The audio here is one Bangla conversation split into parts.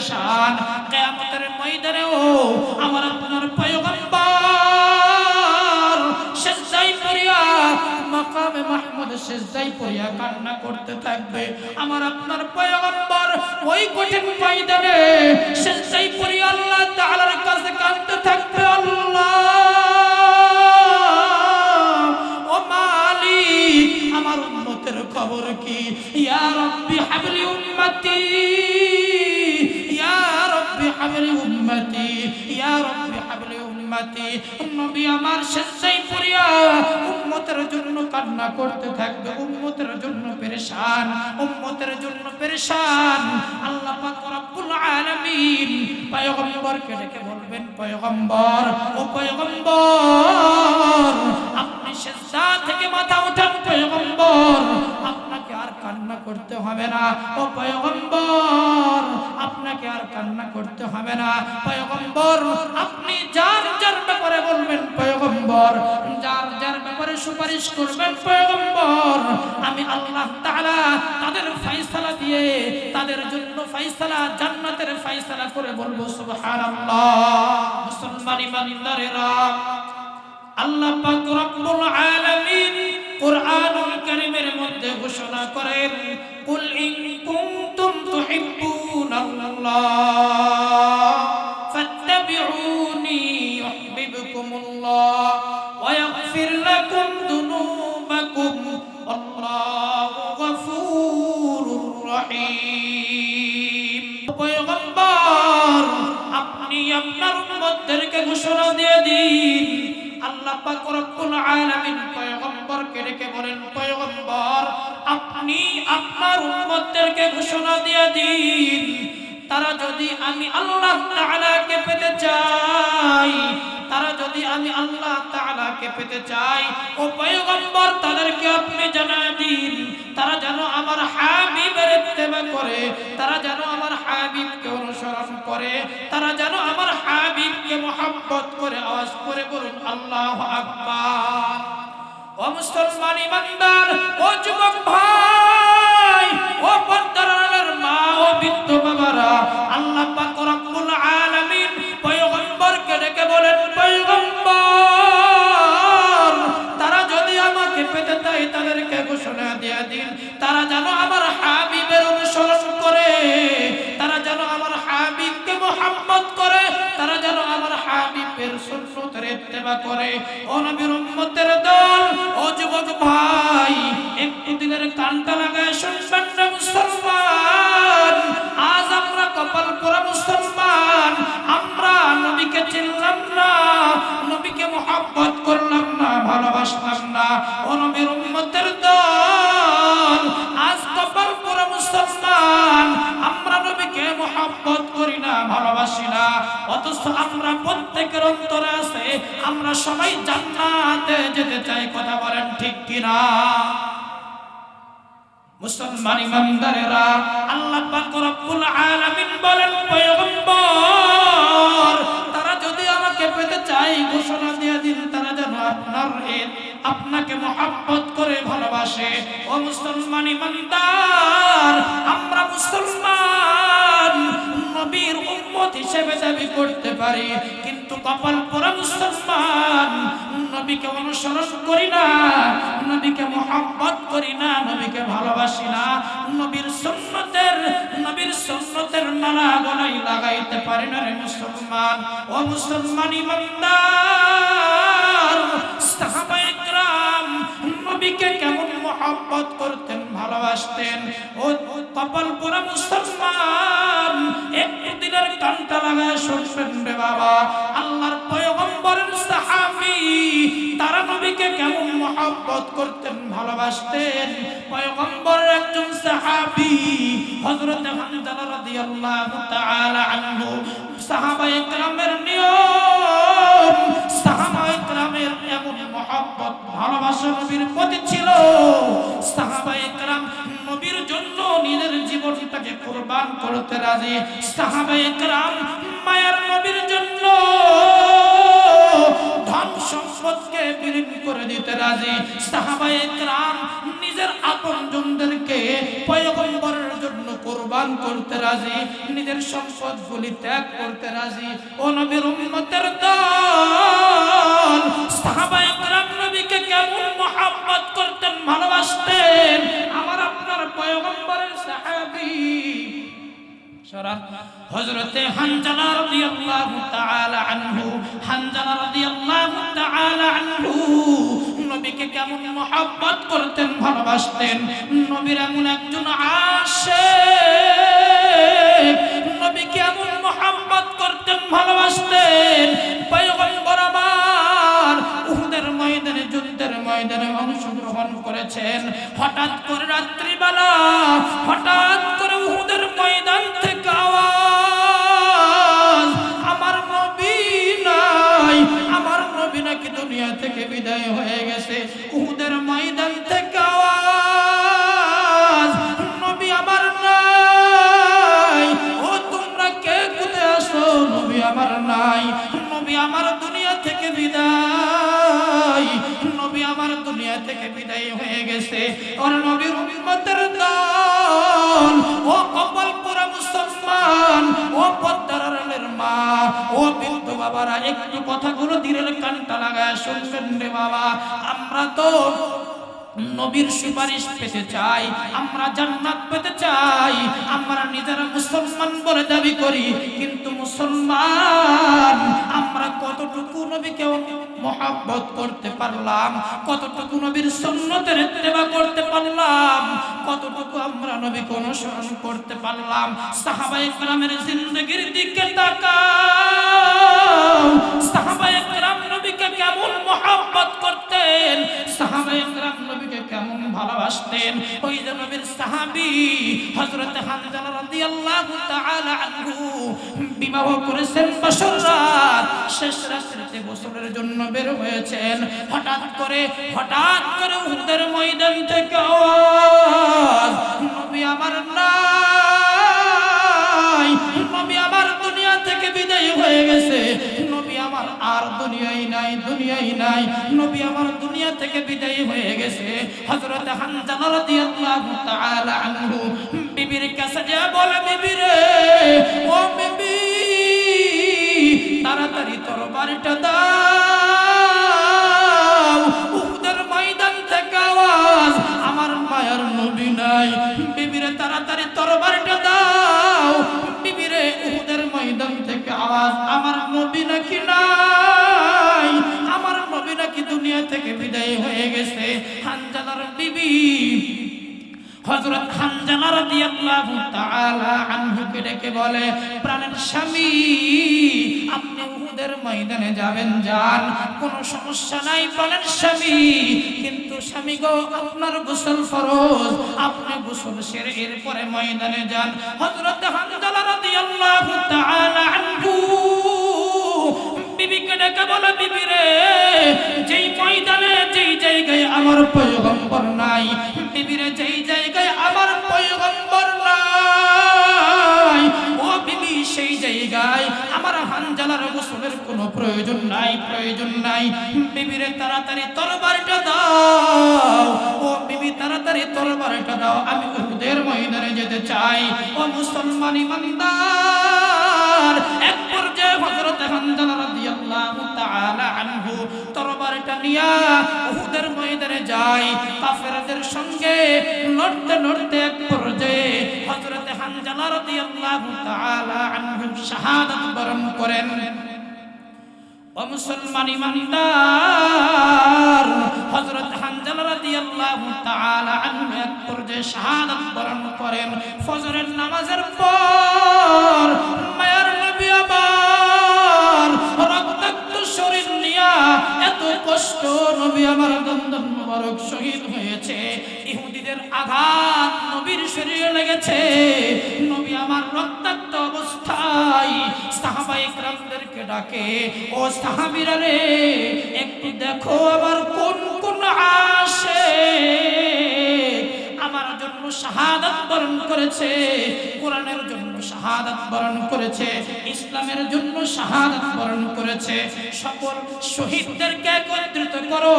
পেরেশান, কিয়ামতের ময়দানেও আমার আপনার পয়গম্বর সেজদাই পড়িয়া, মাকামে মাহমুদ সেজদাই পড়িয়া কান্না করতে থাকবে। আমার আপনার পয়গম্বর ওই কঠিন ময়দানে সেজদাই পড়িয়া আল্লাহ তাআলার নবী আমার শেষাই পড়িয়া উম্মতের জন্য কান্না করতে থাকবে, উম্মতের জন্য পেরেশান, উম্মতের জন্য পেরেশান। আল্লাহ পাক রব্বুল আলামিন পয়গম্বরকে ডেকে বলবেন, পয়গম্বর, ও পয়গম্বর, আপনি সেজদা থেকে মাথা উঠান পয়গম্বর। করতে হবে না। ও পয়গম্বর, আপনাকে আর কান্না করতে হবে না। পয়গম্বর, আপনি যার যার ব্যাপারে বলবেন, পয়গম্বর, যার যার ব্যাপারে সুপারিশ করবেন, পয়গম্বর, আমি আল্লাহ তাআলা তাদের ফয়সালা দিয়ে, তাদের জন্য ফয়সালা, জান্নাতের ফয়সালা করে বলব, সুবহানাল্লাহ। মুসলমান ইমানদারেরা আল্লাহ পাক রব্বুল আলামিন কুরআনুল কারীমের মধ্যে ঘোষণা করেন, কুল ইন কুনতুম তুহিব্বুনাল্লাহ, ফাত্তাবিউনি ইউহিব্বুকুমুল্লাহ, ওয়া ইয়াগফির লাকুম দুনুবাকুম, আল্লাহু গফুরুর রহিম। পয়গম্বর, আপনি আপনার উম্মতদেরকে ঘোষণা দিয়ে আল্লাহ পাক রব্বুল আলামিন পয়গম্বরকে ডেকে বলেন, পয়গম্বর, আপনি আপনার উম্মতদেরকে ঘোষণা দিয়ে দিন। তারা যদি আমি আল্লাহ তাআলাকে পেতে চাই তারা যদি আমি আল্লাহ তাআলাকে পেতে চাই, ও পয়গম্বর তাদেরকে আপনি জানা দিন। তারা যেন আমার হাবিবের ইত্তেবা করে, তারা যেন আমার হাবিবকে অনুসরণ করে, তারা যেন আমার হাবিবকে মোহাব্বত করে আওয়াজ করে বলুন, আল্লাহ আকবার। ও মুসলমান ইমানদার, ও যুবক ভাই, ও পর্দারের মা, ও বৃদ্ধ বাবারা, আল্লাহ পাক রব্বুল আলামিন ডেকে বলেন, পয়গম্বর, তারা যদি আমাকে পেতে চায়, তাদেরকে ঘোষণা দিয়ে দিন। তারা যেন আমার হাবিবের অনুসরণ করে, তারা যেন আমার হাবিবকে মোহাম্মত করে, তারা যেন আমার হাবিবের সুন্নতের ইত্তেবা করে। ও নবীর উম্মতের দল, ও যুবক ভাই, একটু দিলের কানটা লাগায় শুনবেন মুসলমান। আজ আমরা কপাল পোড়া মুসলমান নবীকে চিনলাম না, নবীকে মোহাব্বত করলাম না, ভালোবাসলাম না। ও নবীর উম্মতের দল, আজ কপাল পোড়া মুসলমান। আমরা নবীকে মোহাব্বত করি না, ভালোবাসি না। অথচ আমরা প্রত্যেকের অন্তরে আছে, আমরা সবাই জান্নাতে যেতে চাই, কথা বলেন ঠিক কিনা? মুসলমান ইমানদারেরা, আল্লাহ পাক রব্বুল আলামিন বলেন, পয়গম্বর মহাব্বত করে ভালোবাসে। ও মুসলমান ইমানদার আমরা মুসলমান, নবীর উম্মত হিসেবে দাবি করতে পারি। কিন্তু কপাল পরা মুসলমান, নবীকে অনুসরণ করি না, নবীকে মোহাম্মত করি না, নবীকে ভালোবাসি না। নবীর সুন্নতের নবীর সুন্নতের মালা গলায় লাগাইতে পারি না রে মুসলমান। ও মুসলমান ইমানদার নবীকে কেমন মোহাম্মত করতেন, ভালোবাসতেন? ও কপাল পোড়া মুসলমান। একটু দিনের কানটা লাগায় শুনবেন রে বাবা। আল্লাহর পয়গম্বরের সাহাবী, তারা নবীকে কেমন মোহাম্মত করতেন, ভালোবাসতেন? পয়গম্বরের একজন সাহাবী, হযরত হামজালা রাদিয়াল্লাহু তাআলা আনহু, সাহাবায়ে কেরামের নিয়ম নবীর প্রতি ছিল সাহাবায়ে کرام নবীর জন্য নিজের জীবনটাকে কুরবান করতে রাজি। সাহাবায়ে کرام মায়ের নবীর জন্য ধন সম্পদকে বিলীন করে দিতে রাজি সাহাবায়ে কেরাম নিজের আপনজনদেরকে পয়গম্বরের জন্য কুরবান কোরবান করতে রাজি নিজের সম্পদগুলি ত্যাগ করতে রাজি ও নবীর উম্মতের দল সাহাবায়ে کرام নবীকে কেমন মহব্বত করতেন ভালোবাসতেন আমার আপনার পয়গম্বরের সাহাবী হযরতে হানজালা রাদিয়াল্লাহু তাআলা আনহু রাদিয়াল্লাহু তাআলা আনহু, নবীকে কেমন মহব্বত করতেন, ভালোবাসতেন। নবীর এমন একজন আশিক করতেন, ভালোবাসতেন। পয়গম্বর আমার উহুদের ময়দানে, যুদ্ধের ময়দানে অংশগ্রহণ করেছেন। হঠাৎ করে রাত্রিবেলা, হঠাৎ করে উহুদের ময়দান থেকে একটু কথাগুলো দিলেন কানটা লাগায় শুনবেন রে বাবা আমরা তো নবীর সুপারিশ পেতে চাই, আমরা জান্নাত পেতে চাই, আমরা নিজেরা মুসলমান বলে দাবি করি, কিন্তু মুসলমান, আমরা কতটুকু নবীকে মহাব্বত করতে পারলাম, কতটুকু নবীর সুন্নতের ইত্তেবা করতে পারলাম, কতটুকু আমরা নবীকে অনুসরণ করতে পারলাম। সাহাবায়ে কেরামের জিন্দেগির দিকে তাকাও। সাহাবায়ে কেরাম নবীকে কেমন মহাব্বত করতেন? সাহাবায়ে কেরাম নবীকে কেমন ভালোবাসতেন? ওই যে নবীর সাহাবি হযরত হানজালা রাদিয়াল্লাহু তাআলা আনহু বিবাহ করেছেন বছর রাত, শেষ রাত্রিতে বছরের জন্য বের হয়েছেন। হঠাৎ করে হঠাৎ করে উহুদের ময়দান থেকে নবী আমার নাই নাই, দুনিয়াই নাই। নবী আমার দুনিয়া থেকে বিদায় হয়ে গেছে। হযরত হানজালা রাদিয়াল্লাহু তাআলা আনহু বিবির কাছে যা বলে, বিবি রে, ও বিবি, তাড়াতাড়ি তরবারিটা দাও। উহুদের ময়দান থেকে আওয়াজ। আমার মায়ের নবী নাই। বিবিরে তাড়াতাড়ি তরবারিটা দাও আওয়াজ, আমার নবী নাকি নাই? আমার নবী নাকি দুনিয়া থেকে বিদায় হয়ে গেছে। হানজালার বিবি হযরত হানজালা রাদিয়াল্লাহু তাআলা আনহুকে ডেকে বলে, প্রাণের স্বামী, আপনি উহুদের ময়দানে যাবেন, যান। কোনো সমস্যা নাই প্রাণের স্বামী, কিন্তু স্বামী গো, আপনার গোসল ফরজ। আপনি গোসল সেরে এরপরে ময়দানে যান। হযরত হানজালা রাদিয়াল্লাহু তাআলা আনহু। বিবিকে ডেকে বলে, বিবি রে, যেই ময়দানে, যেই জায়গায় আমার পয়গম্বর নাই বিবিরে যেই জায়গায় আমার পয়গম্বর নাই, ও বিবি, সেই জায়গায় আমার হানজালার গোসলের কোনো প্রয়োজন নাই প্রয়োজন নাই। বিবিরে তাড়াতাড়ি তরবারিটা দাও। ও বিবি, তাড়াতাড়ি তরবারিটা দাও। আমি উহুদের ময়দানে যেতে চাই। ও মুসলমান ইমানদার। এক পর্যায়ে হযরত হানজালা রাদিয়াল্লাহু তাআলা আনহু তরবারিটা নিয়া উহুদের ময়দানে যায়। কাফেরদের সঙ্গে লড়তে লড়তে এক পর্যায়ে হযরত হানজালা রাদিয়াল্লাহু তাআলা আনহু শাহাদাত বরণ করেন। ও মুসলমান ইমানদার, হযরত হানজালা রাদিয়াল্লাহু তাআলা আনহু এক পর্যায়ে শাহাদাত বরণ করেন। ফজরের নামাজের পর মায়ার নবী আবার রক্তাক্ত শরীর নিয়া এত কষ্ট নবী আমার দন্দন মুবারক শহীদ হয়েছে। ইহুদিদের আঘাত নবীর শরীরে লেগেছে। নবী আমার রক্তাক্ত কোথায় সাহাবা ইকরামদেরকে ডাকে, ও সাহাবীরা রে, একটু দেখো আবার কোন কোন আসে আমার জন্য শাহাদাত বরণ করেছে, কোরআনের জন্য শাহাদাত বরণ করেছে, ইসলামের জন্য শাহাদাত বরণ করেছে। সকল শহীদদেরকে একত্রিত করো,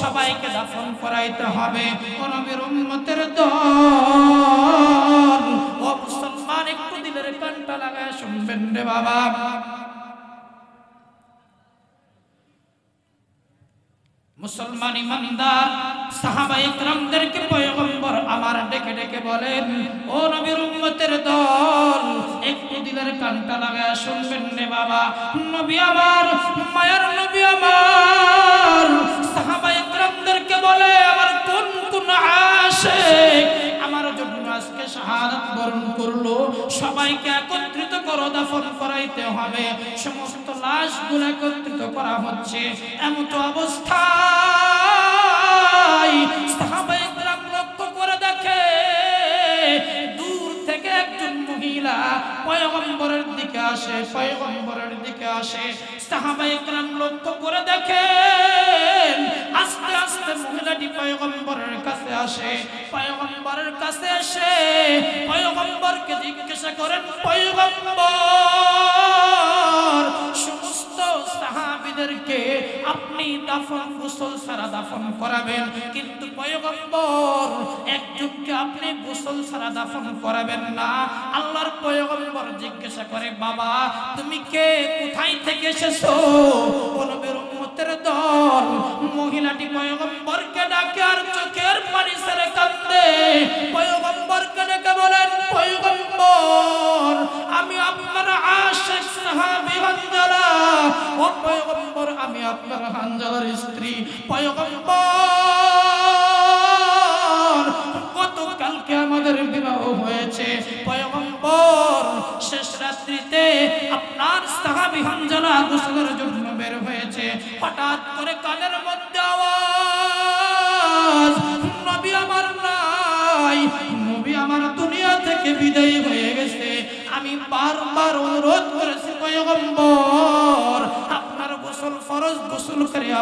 সবাইকে দাফন করাইতে হবে। কোন উম্মতের দল কানটা লাগায় শুনবেন রে বাবা মুসলমান ইমানদার সাহাবা ইকরামদেরকে পয়গম্বর আমার ডেকে ডেকে বলেন ও নবীর উম্মতের দল একটু দিলের কানটা লাগায় শুনবেন রে বাবা নবী আমার মায়ার নবী আমার সাহাবা ইকরামদেরকে বলে আমার কোন কোন আশিক আমার জন্য আজকে শাহাদাত বরণ করল। সবাইকে একত্রিত করো, দাফন করাইতে হবে। সমস্ত লাশগুলো একত্রিত করা হচ্ছে। এমন তো অবস্থা মহিলা পয়গম্বরের দিকে আসে, পয়গম্বরের দিকে আসে। কেরাম লক্ষ্য করে দেখেন, আস্তে আস্তে মহিলাটি পয়গম্বরের কাছে আসে। পয়গম্বরের কাছে এসে পয়গম্বরকে জিজ্ঞাসা করেন, পয়গম্বর, সমস্ত সাহাবীদেরকে আপনি দাফন, গোসল ছাড়া দাফন করাবেন। কিন্তু পয়গম্বর একজনকে আপনি গোসল ছাড়া দাফন করাবেন না। আল্লাহর পয়গম্বর জিজ্ঞাসা করে, বাবা, তুমি কে? কোথায় থেকে এসেছ? নবীর উম্মতের দল মহিলাটি পয়গম্বরকে ডাকে আর চোখের পানি ছেড়ে কান্দে। পয়গম্বরকে ডেকে বলেন, পয়গম্বর, আমি আপনার আশিক সাহাবী হানজালা। ও পয়গম্বর, আমি আপনার হানজালার স্ত্রী। পয়গম্বর গতকালকে আমাদের বিবাহ হয়েছে। শেষ রাত্রিতে আপনার সাহাবি হানজালা গোসলের জন্য বের হয়েছে। হঠাৎ করে কানের মধ্যে আওয়াজ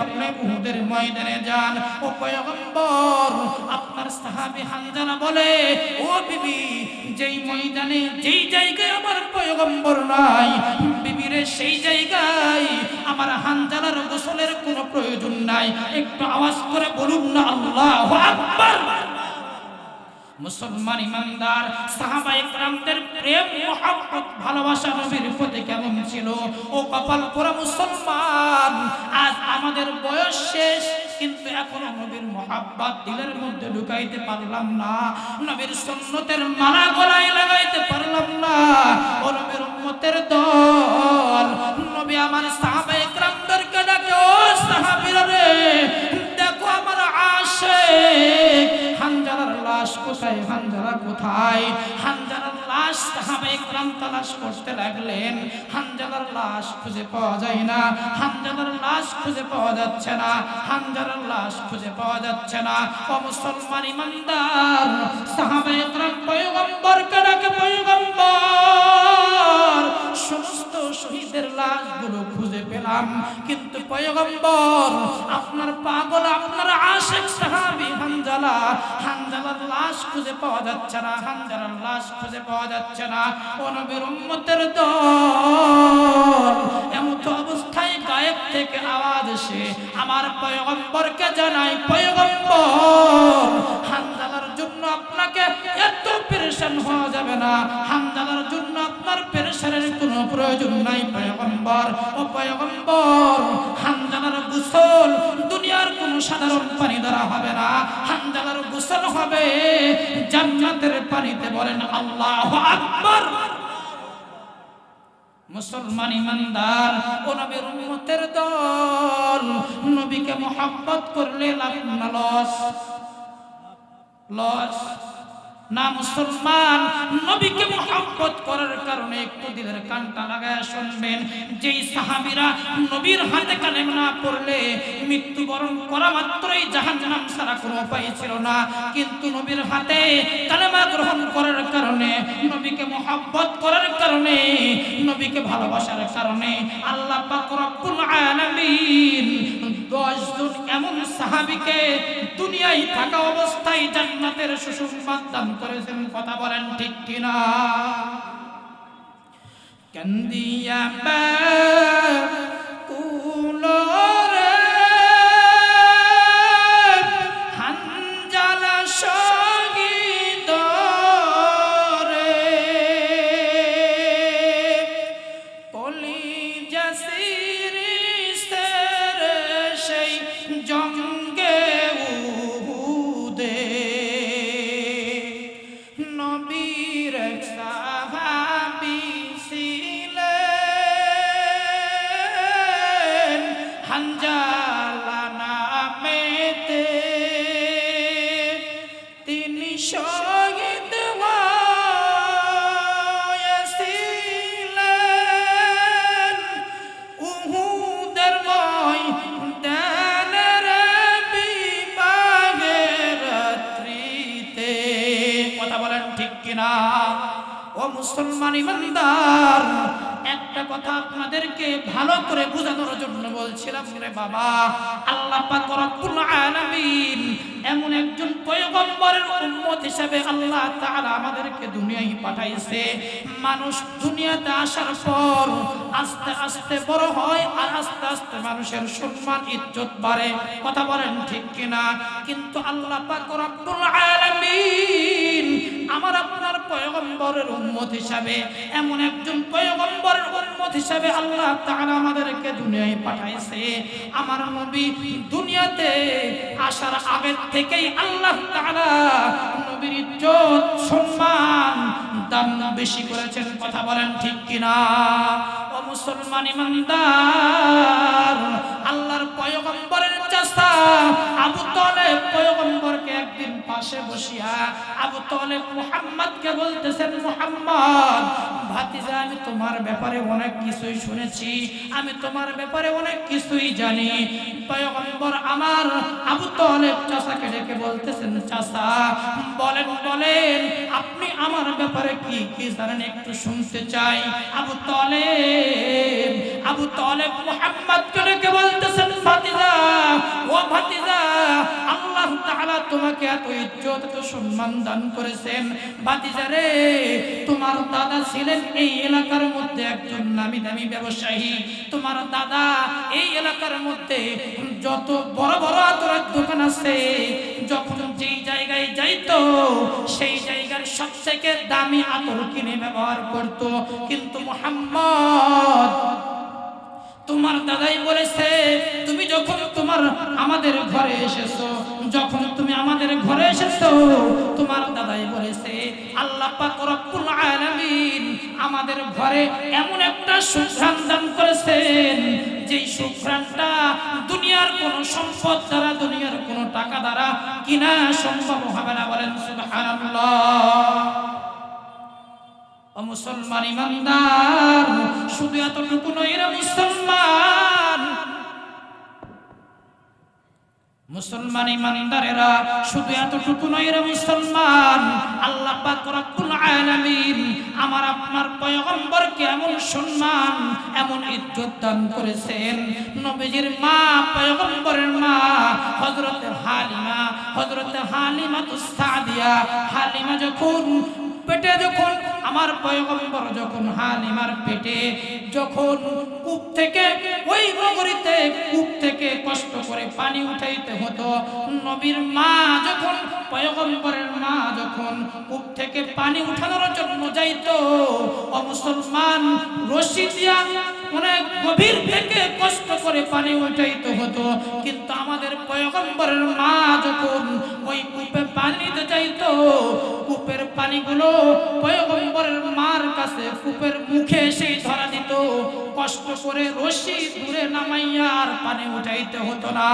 আপনি উহুদের ময়দানে যান। ও পয়গম্বর, আপনার সাহাবী হানজালা বলে, ও বিবি, যেই ময়দানে, যেই জায়গায় আমার পয়গম্বর নাই বিবিরে সেই জায়গায় আমার হানজালার গোসলের কোনো প্রয়োজন নাই। একটু আওয়াজ করে বলুন না, আল্লাহু আকবার। মুসলমান ইমানদার, সাহাবা ইকরামদের প্রেম মোহাম্মত ভালোবাসা নবীর প্রতি কেমন ছিল? ও কপাল পোড়া মুসলমান, আজ আমাদের বয়স শেষ, কিন্তু এখনও নবীর মোহাব্বত দিলের মধ্যে ঢুকাইতে পারলাম না। নবীর সুন্নতের মালা গলায় লাগাইতে পারলাম না। ও নবীর উম্মতের দল, নবী আমার সাহাবা ইকরামদেরকে ডাকে ও কোথায় হানজারা কোথায়? হানজারার লাশ সাহাবা ইকরাম তালাশ করতে লাগলেন। হানজারার লাশ খুঁজে পাওয়া যায় না। হানজারার লাশ খুঁজে পাওয়া যাচ্ছে না। হানজারার লাশ খুঁজে পাওয়া যাচ্ছে না। ও মুসলমান ইমানদার সাহাবা ইকরাম পয়গম্বরকে ডাকে পয়গম্বর। সমস্ত শহীদের লাশগুলো খুঁজে পেলাম। কিন্তু পয়গম্বর, আপনার পাগল, আপনার আশেক সাহাবি হানজালা, হানজালার লাশ খুঁজে পাওয়া যাচ্ছে না, হানজালার লাশ খুঁজে পাওয়া যাচ্ছে না। ও নবীর উম্মতের দল, এমন তো অবস্থায় গায়েব থেকে আওয়াজ এসে আমার পয়গম্বরকে জানাই, পয়গম্বর, হানজালার জন্য আপনাকে এত পেরেশান হওয়া যাবে না, হানজালার জন্য পেরেশানের কোনো প্রয়োজন নাই, পয়গম্বর। ও পয়গম্বর, হানজালার গোসল দুনিয়ার কোনো সাধারণ পানি দ্বারা হবে না। হানজালার গোসল হবে জান্নাতের পানিতে বলেন আল্লাহু আকবার। মুসলমান ইমানদার, ও নবীর উম্মতের দল, নবীকে মোহাব্বত করলে লাভ না, লস। লস। না মুসলমান, নবীকে মোহাব্বত করার কারণে একটু দিলের কানটা লাগায় শুনবেন। যেই সাহাবীরা নবীর হাতে কালেম না পড়লে মৃত্যুবরণ করা মাত্রই জাহান্নাম ছাড়া কোনো উপায় ছিল না। কিন্তু নবীর হাতে কালেমা গ্রহণ করার কারণে, নবীকে মোহাব্বত করার কারণে, নবীকে ভালোবাসার কারণে আল্লাহ পাক রব্বুল আলামিন দশজন এমন সাহাবীকে দুনিয়ায় থাকা অবস্থায় জান্নাতের সুসংবাদ দান করেছেন কথা বলেন ঠিক কিনা? কান্দিয়া কিনা? ও মুসলমান ইমানদার একটা কথা আপনাদেরকে ভালো করে বোঝানোর জন্য বলছিলাম রে বাবা, আল্লাহ এমন একজন পয়গম্বরের উম্মত হিসেবে আল্লাহ তাআলা আমাদেরকে দুনিয়ায় পাঠাইছে। মানুষ দুনিয়াতে আসার পর আস্তে আস্তে বড় হয় আর আস্তে আস্তে মানুষের সম্মান, ইজ্জত বাড়ে। কথা বলেন ঠিক কিনা? কিন্তু আল্লাহ আমার আপনার পয়গম্বরের উম্মত হিসাবে এমন একজন পয়গম্বরের উম্মত হিসাবে আল্লাহ তাআলা আমাদেরকে দুনিয়ায় পাঠাইছে। আমার নবী দুনিয়াতে আসার আগে থেকেই আল্লাহ তাআলা নবীর ইজ্জত, সম্মান, দাম বেশি করেছেন। কথা বলেন ঠিক কিনা? ও মুসলমান ইমানদার, আল্লাহর পয়গম্বরের চাচা আবু তালেব পয়গম্বরকে একদিন পাশে বসিয়া আবু তালেব মুহাম্মদকে বলতেছেন, মুহাম্মদ, ভাতিজা, আমি তোমার ব্যাপারে অনেক কিছুই শুনেছি। আমি তোমার ব্যাপারে অনেক কিছুই জানি। পয়গম্বর আমার আবু তালেব চাচাকে ডেকে বলতেছেন, চাচা, বলেন বলেন, আপনি আমার ব্যাপারে কি কি জানেন একটু শুনতে চাই। আবু তালেব আবু তালেব মুহাম্মদকে ডেকে বলতেছেন, ভাতিজা, ও ভাতিজা, আল্লাহ তাআলা তোমাকে এত ইজ্জত, এত সম্মান দান করেছেন। ভাতিজা রে, তোমার দাদা ছিলেন এই এলাকার মধ্যে একজন নামি দামি ব্যবসায়ী। তোমার দাদা এই এলাকার মধ্যে যত বড় বড় আতরের দোকান আছে, যখন যেই জায়গায় যাইতো, সেই জায়গার সবথেকে দামি আতর কিনে ব্যবহার করত। কিন্তু মোহাম্মদ তোমার দাদাই বলেছে, তুমি যখন তোমার আমাদের ঘরে এসেছ, যখন তুমি আমাদের ঘরে এসেছ, তোমার দাদাই বলেছে, আল্লাহ পাক রব্বুল আলামিন আমাদের ঘরে এমন একটা সুঘ্রাণ দান করেছেন, যেই সুঘ্রাণটা দুনিয়ার কোন সম্পদ দ্বারা, দুনিয়ার কোন টাকা দ্বারা কিনা সম্ভব হবে না বলেন সুবহানাল্লাহ। ও মুসলমান ইমানদার, শুধু এতটুকু নয়, এরা মুসলমান। মুসলমান ইমানদারেরা শুধু এতটুকু নয়, এরা মুসলমান। আল্লাহ পাক আমার, আপনার পয়গম্বরকে এমন সম্মান, এমন ইজ্জত দান করেছেন। নবীজির মা, পয়গম্বরের মা, হযরত হালিমা হযরত হালিমা তুসাদিয়া হালিমা যখন, পেটে যখন আমার পয়গম্বর যখন হালিমার পেটে, যখন কূপ থেকে, ওই নগরীতে কূপ থেকে কষ্ট করে পানি উঠাইতে হতো, নবীর মা যখন, পয়গম্বরের মা যখন কূপ থেকে পানি উঠানোর জন্য যাইত ও মুসলমান রশি দিয়া অনেক গভীর থেকে কষ্ট করে পানি উঠাইতে হতো। কিন্তু আমাদের পয়গম্বরের মা যখন ওই কূপে পানি নিতে চাইতো কূপের পানিগুলো পয়গম্বরের মার কাছে কূপের মুখে সেই ধরা দিত। কষ্ট করে রশি দূরে আর পানি উঠাইতে হতো না।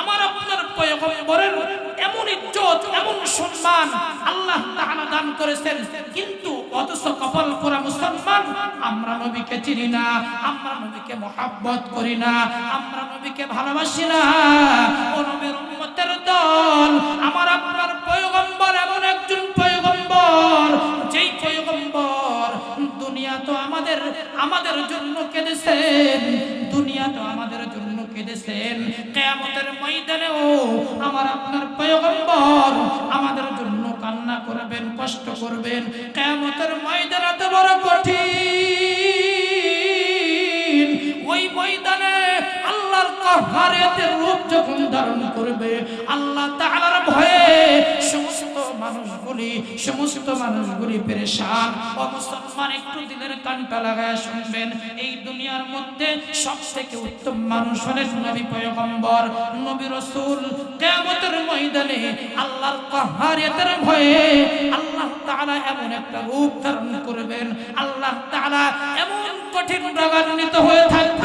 আমার আপনার পয়গম্বরের এমন ইজ্জত, এমন সম্মান আল্লাহ তাআলা দান করেছেন। কিন্তু অথচ কপাল পোড়া মুসলমান, আমরা নবীকে চিনি না, আমরা নবীকে মহাব্বত করি না, আমরা নবীকে ভালোবাসি না। ময়দানেও আমার আপনার পয়গম্বর আমাদের জন্য কান্না করবেন কষ্ট করবেন। কেমতের ময়দানাতে বড় কঠিন। কাহারিয়াতের রূপ যখন ধারণ করবে, আল্লাহ তাআলার ভয়ে সমস্ত মানুষগুলি সমস্ত মানুষগুলি পেরেশান। ও একটু দিলের কানটা লাগায় শুনবেন, এই দুনিয়ার মধ্যে সব থেকে উত্তম মানুষ হলেন নবী পয়গম্বর। নবী রসুল কিয়ামতের ময়দানে আল্লাহর কাহারিয়াতের ভয়ে আল্লাহ তাআলা এমন একটা রূপ ধারণ করবেন। আল্লাহ তাআলা এমন কঠিন রাগান্বিত হয়ে থাকবেন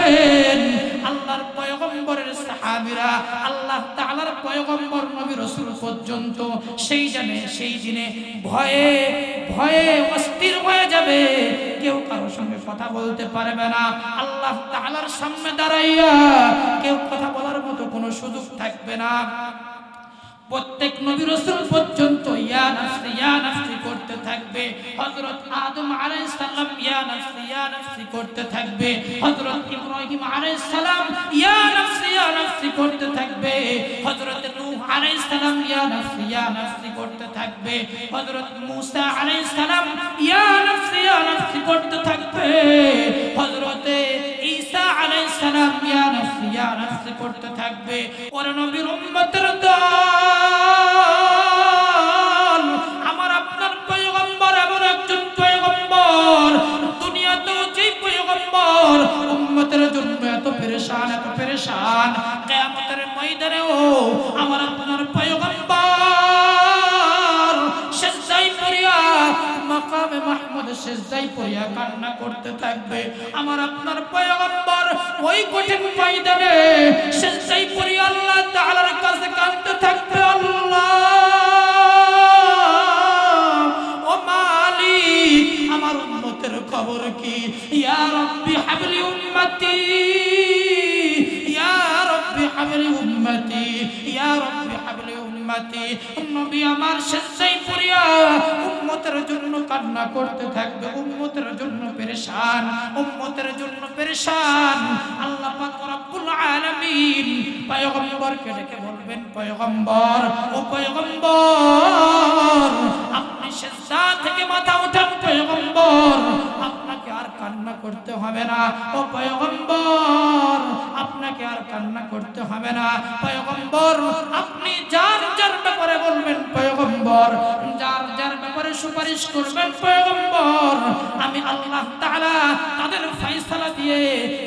সাহাবীরা আল্লাহ তাআলার পয়গম্বর নবী রাসূল পর্যন্ত সেই জানে, সেই দিনে ভয়ে ভয়ে অস্থির হয়ে যাবে। কেউ কারোর সঙ্গে কথা বলতে পারবে না। আল্লাহ তাআলার সামনে দাঁড়াইয়া কেউ কথা বলার মতো কোনো সুযোগ থাকবে না। প্রত্যেক নবী রাসূল পর্যন্ত ইয়া নাফসি ইয়া নাফসি করতে থাকবে। হযরত আদম আলাইহিস সালাম ইয়া নাফসি ইয়া নাফসি করতে থাকবে। হযরত ইব্রাহিম আলাইহিস সালাম ইয়া নাফসি ইয়া নাফসি করতে থাকবে। হযরত নূহ আলাইহিস সালাম ইয়া নাফসি ইয়া নাফসি করতে থাকবে। হযরত মূসা আলাইহিস সালাম ইয়া নাফসি ইয়া নাফসি করতে থাকবে। হযরত ঈসা আলাইহিস সালাম ইয়া নাফসি ইয়া নাফসি করতে থাকবে। ওরে নবীর উম্মতের দল। সেজদাই পড়িয়া কান্না করতে থাকবে। আমার আপনার পয়গম্বর ওই কঠিন ময়দানে সেজদাই পড়িয়া আল্লাহ তাআলার কাছে কাঁদতে থাকবে। খবর কি? হাবলি উম্মতি হাবলি উম্মতি জন্য কান্না করতে থাকবে, উম্মতের জন্য উম্মতের জন্য পেরেশান। আল্লাহ পাক রব্বুল আলামিন পয়গম্বরকে ডেকে বলবেন, পয়গম্বর, ও পয়গম্বর হবে না। ও পয়গম্বর, আপনাকে আর কান্না করতে হবে না। পয়গম্বর, আপনি যার যার ব্যাপারে বলবেন পয়গম্বর, যার যার ব্যাপারে সুপারিশ করবেন পয়গম্বর, আমি আল্লাহ তাআলা তাদের ফয়সালা দিয়ে,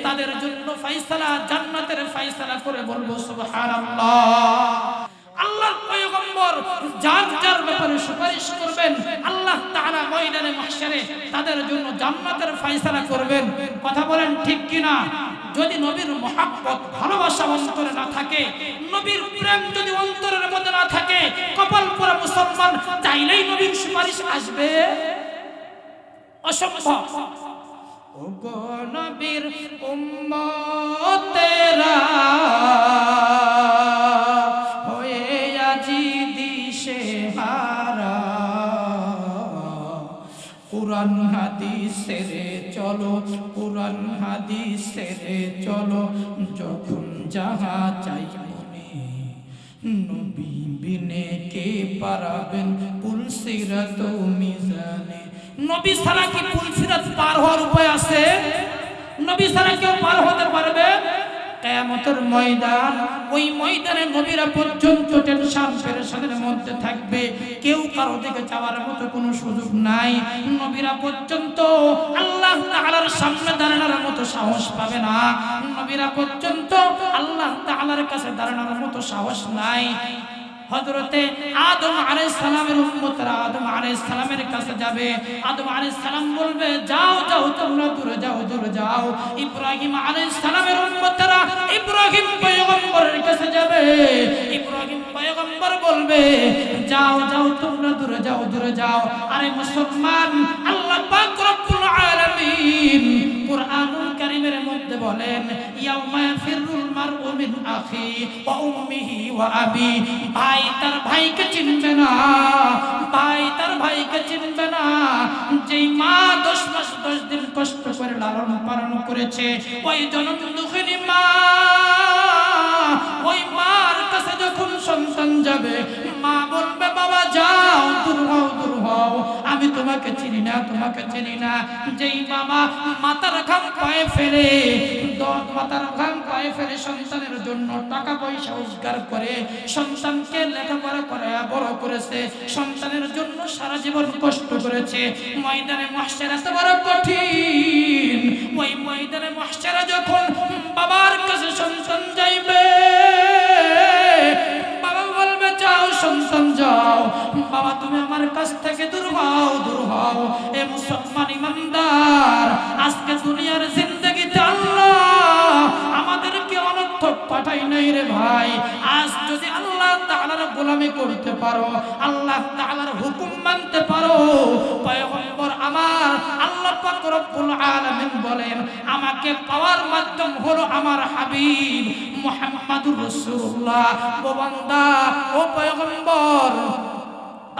তাদের জন্য ফয়সালা, জান্নাতের ফয়সালা করে বলব, সুবহানাল্লাহ। আল্লাহর পয়গম্বর যার যার ব্যাপারে সুপারিশ করবেন, আল্লাহ তাআলা ময়দানে, মাহশারে তাদের জন্য জান্নাতের ফয়সালা করবেন। কথা বলেন ঠিক কিনা? যদি নবীর মহাব্বত, ভালোবাসা অন্তরে না থাকে, নবীর প্রেম যদি অন্তরের মধ্যে না থাকে, কপাল পোড়া মুসলমান চাইলেই নবীর সুপারিশ আসবে? অসম্ভব। ও নবীর উম্মতেরা চলো, কুরআন হাদিসের চলো, যখন যাহা চাই মনে নবী বিনে কে পারাবেন পুলসিরাত মিজানে? নবী ছাড়া কি পুলসিরাত পার হওয়ার উপায় আছে? নবী ছাড়া কেউ পার হতে পারবে? কেয়ামতের ময়দান, ওই ময়দানে নবীরা পর্যন্ত টেনশন, পেরেশানের মধ্যে থাকবে। কেউ কারও দিকে যাওয়ার মতো কোনো সুযোগ নাই। নবীরা পর্যন্ত আল্লাহ তাআলার সামনে দাঁড়ানোর মতো সাহস পাবে না। নবীরা পর্যন্ত আল্লাহ তাআলার কাছে দাঁড়ানোর মতো সাহস নাই। হযরতে আদম আলাইহিস সালামের উম্মতরা আদম আলাইহিস সালামের কাছে যাবে। আদম আলাইহিস সালাম বলবে, যাও যাও, তোমরা দূরে যাও দূরে যাও। ইব্রাহিম আলাইহিস সালামের উম্মতরা ইব্রাহিম পয়গম্বরের কাছে যাবে। ইব্রাহিম পয়গম্বর বলবে, যাও যাও, তোমরা দূরে যাও দূরে যাও। আরে মুসলমান, আল্লাহ পাক রব্বুল আলামিন কুরআনুল কারীমের মধ্যে বলেন, ইয়াউমা ইয়াফিরুল মারউ মিন আখি ওয়া উম্মিহি ওয়া আবি। ভাই তার ভাইকে চিনবে না, ভাই তার ভাইকে চিনবে না। যেই মা দশ মাস, দশ দিন কষ্ট করে লালন পালন করেছে, ওই জনম দুঃখিনী মা, ওই মার কাছে যখন সন্তান যাবে মা বলবে, বাবা, যাও, দূর হও দূর হও। আমি তোমাকে চিনি না, তোমাকে চিনি না। যেই মামা মাথার ঘাম পায়ে ফেলে মাতার ঘাম পায়ে ফেলে, সন্তানের জন্য টাকা পয়সা রোজগার করে, সন্তানকে লেখাপড়া করে বড় করেছে। সন্তানের জন্য সারা জীবন কষ্ট করেছে। ময়দানে মহাশের এত বড় কঠিন। ওই ময়দানে মহাশেরা যখন বাবার কাছে সন্তান যাইবে আমার কাছ থেকে দূর হও দূর হও। এ মুসলমান ইমানদার, আজকে দুনিয়ার জিন্দগিতে আল্লাহ আমাদেরকে অনর্থক পাঠাই নাই রে ভাই। আজ যদি আল্লাহ তাআলার গোলামি করতে পারো, আল্লাহ তাআলার হুকুম মানতে পারো, পয়গম্বর আমার, আল্লাহ পাক রব্বুল বলেন, আমাকে পাওয়ার মাধ্যম হলো আমার হাবিব মুহাম্মাদুর রাসূলুল্লাহ। ও বান্দা, ও পয়গম্বর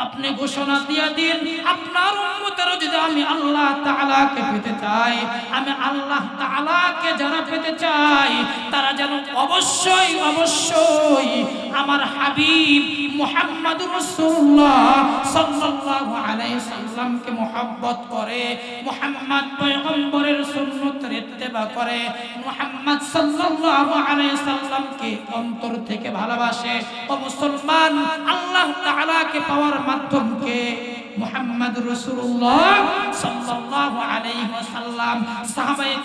আপনি ঘোষণা দিয়ে দিন, আপনার উম্মতের যদি আমি আল্লাহ তাআলাকে পেতে চাই, আমি আল্লাহ তাআলাকে যারা পেতে চাই, তারা যেন অবশ্যই অবশ্যই আমার হাবিব মুহাম্মাদুর রসুল্লাহ সাল্লাল্লাহু আলাইহি সাল্লামকে মহব্বত করে, মোহাম্মদ পয়গম্বরের সুন্নতের ইত্তেবা করে, মোহাম্মদ সাল্লাল্লাহু আলাইহি সাল্লামকে অন্তর থেকে ভালোবাসে। ও মুসলমান, আল্লাহ তাআলাকে পাওয়ার মাধ্যম কে মুহাম্মদ রাসূলুল্লাহ সাল্লাল্লাহু আলাইহি ওয়াসাল্লাম। সাহাবায়ে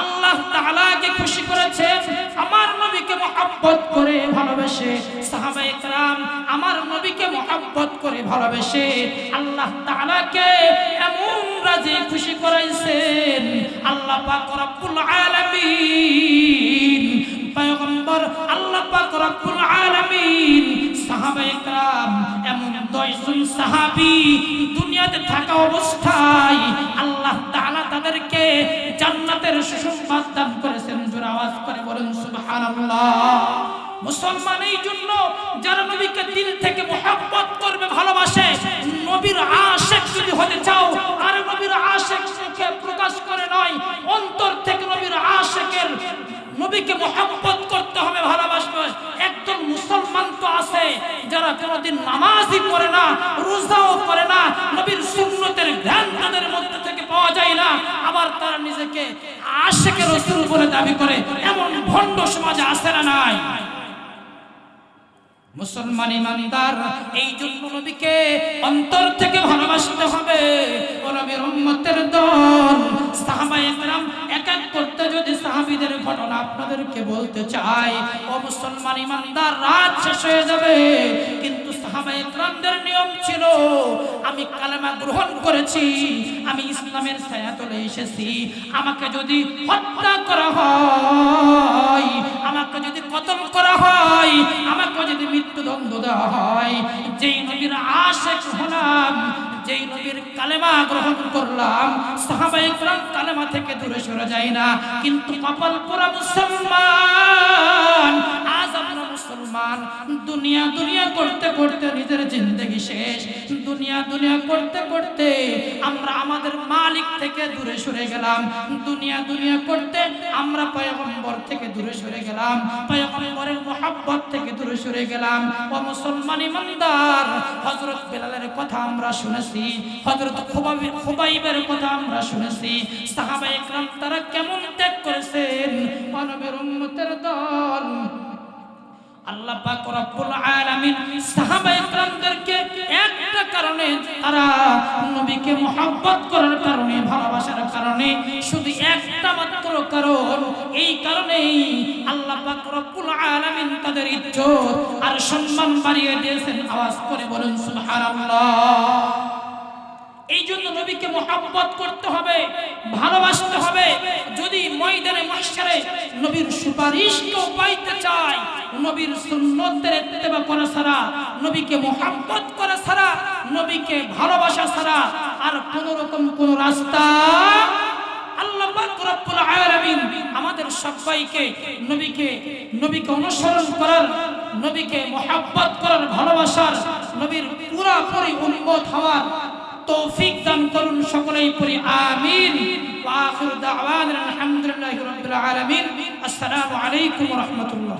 আল্লাহ তাআলাকে খুশি করেছেন, আমার নবীকে মহব্বত করে ভালোবেসে। সাহাবায়ে কেরাম, আমার নবীকে মহব্বত করে ভালোবেসে আল্লাহ তাআলাকে এমন রাজি খুশি করাইছেন, আল্লাহ পাক রব্বুল আলামিন। পয়গম্বর আল্লাহ পাক রব্বুল আলামিন দুনিয়াতে থাকা অবস্থায় আল্লাহ তাআলা তাদেরকে বলেন, সুবহানাল্লাহ। মুসলমান এই জন্য যারা নবীকে দিল থেকে মোহাব্বত করবে, ভালোবাসে, নবীর আশেক যদি হতে চাও, আর নবীর আশেক প্রকাশ করে নয়, অন্তর থেকে নবীর আশেকের নবীকে মোহাম্মত করতে হবে ভালোবাসবে একজন মুসলমান তো আছে যারা কোনোদিন নামাজই করে না, রোজাও করে না, নবীর সুন্নতের ধ্যান তাদের মধ্যে থেকে পাওয়া যায় না। আবার তারা নিজেকে আশেকের রসুল বলে দাবি করে, এমন ভণ্ড সমাজে আসে না নাই। মুসলমান ইমানদার, এই জন্য নবীকে অন্তর থেকে ভালোবাসতে হবে। ও নবীর উম্মতের দল, সাহাবায়ে কেরাম এক এক করতে যদি সাহাবীদের ঘটনা আপনাদেরকে বলতে চাই ও মুসলমান ইমানদার, রাত শেষ হয়ে যাবে। কিন্তু সাহাবায়ে কেরামদের নিয়ম ছিল, আমি কালেমা গ্রহণ করেছি, আমি ইসলামের ছায়াতলে এসেছি, আমাকে যদি হত্যা করা হয়, আমাকে যদি কতল করা হয়, আমাকে যদি মৃত্যুদণ্ড দেওয়া হয় যেই নবীর আশেখ হলাম, যেই নবীর কালেমা গ্রহণ করলাম সাহাবাই কেরাম কালেমা থেকে দূরে সরে যায় না, কিন্তু কপাল পোড়া মুসলমান মুসলমান, দুনিয়া দুনিয়া করতে করতে নিজের জিন্দগি শেষ। দুনিয়া দুনিয়া করতে করতে আমরা আমাদের মালিক থেকে দূরে সরে গেলাম। দুনিয়া দুনিয়া করতে আমরা পয়গম্বর থেকে দূরে সরে গেলাম। পয়গম্বরের মোহাব্বত থেকে দূরে সরে গেলাম। ও মুসলমান ইমানদার, হযরত বেলালের কথা আমরা শুনেছি হজরত খুবাইব খুবাইবের কথা আমরা শুনেছি। সাহাবায়ে একরাম তারা কেমন ত্যাগ করেছেন? মানবের উম্মতের দল আল্লাহ পাক রব্বুল আলামিন সাহাবায়ে کرامদেরকে একটা কারণে তারা নবীকে mohabbat করার কারণে, ভালোবাসার কারণে শুধু একটা মাত্র কারণ, এই কারণেই আল্লাহ পাক রব্বুল আলামিন তাদের ইজ্জত আর সম্মান বাড়িয়ে দিয়েছেন। আওয়াজ করে বলুন, সুবহানাল্লাহ। এই জন্য নবীকে মোহাব্বত করতে হবে, ভালোবাসতে হবে। যদি ময়দানে, মাহশারে নবীর সুপারিশ কেউ পাইতে চায়, নবীর সুন্নতের ইত্তেবা করা ছাড়া, নবীকে মোহাব্বত করা ছাড়া, নবীকে ভালোবাসা ছাড়া আর কোন রকম কোন রাস্তা আমাদের সবাইকে নবীকে নবীকে অনুসরণ করার, নবীকে মোহাব্বত করার, ভালোবাসার, নবীর পুরাপুরি উম্মত হওয়ার তৌফিক দান করুন সকলেই পড়ি, আমিন। ওয়া আখিরু দাওয়ানা আলহামদুলিল্লাহি রাব্বিল আলামিন। আসসালামু আলাইকুম ওয়া রাহমাতুল্লাহ।